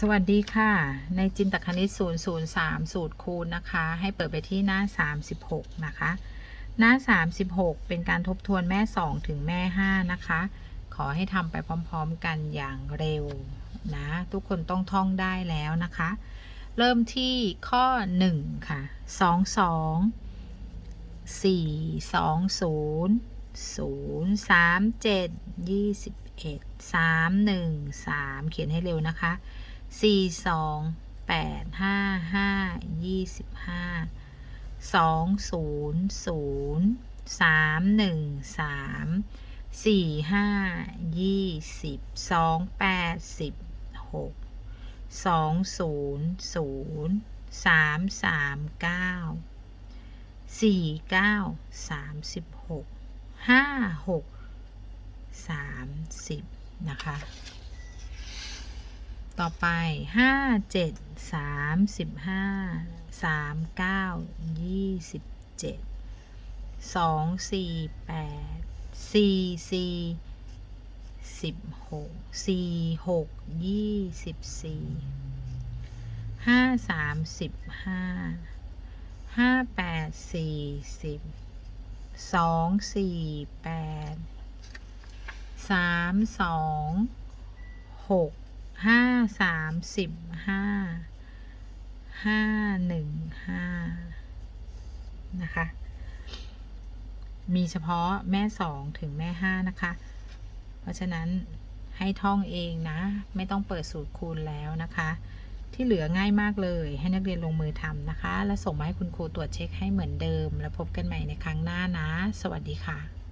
สวัสดีค่ะ ในจินตคณิต 003 สูตรคูณนะคะ ให้เปิดไปที่หน้า 36 นะคะ หน้า 36 เป็นการทบทวนแม่ 2 ถึงแม่ 5 นะคะ ขอให้ทำไปพร้อมๆกันอย่างเร็วนะ ทุกคนต้องท่องได้แล้วนะคะ เริ่มที่ข้อ 1 ค่ะ 2 2 4 2 0 0 3 7 21 3 1 3 เขียนให้เร็วนะคะ สี่สองแปดห้าห้ายี่สิบห้าสองศูนย์ศูนย์สามหนึ่งสามสี่ห้ายี่สิบสองแปดสิบหกสองศูนย์ศูนย์สามสามเก้าสี่เก้าสามสิบหกห้าหกสามสิบนะคะ ต่อไปห้าเจ็ดสามสิบห้าสามเก้ายี่สิบเจ็ดสองสี่แปดสี่สี่สิบหกสี่หกยี่สิบสี่ห้าสามสิบห้าห้าแปดสี่สิบสองสี่แปดสามสองหก ห้าสามสิบห้าห้าหนึ่งห้านะคะ มีเฉพาะแม่สองถึงแม่ห้านะคะ เพราะฉะนั้นให้ท่องเองนะ ไม่ต้องเปิดสูตรคูณแล้วนะคะ ที่เหลือง่ายมากเลยให้นักเรียนลงมือทำนะคะ แล้วส่งมาให้คุณครูตรวจเช็คให้เหมือนเดิม แล้วพบกันใหม่ในครั้งหน้านะ สวัสดีค่ะ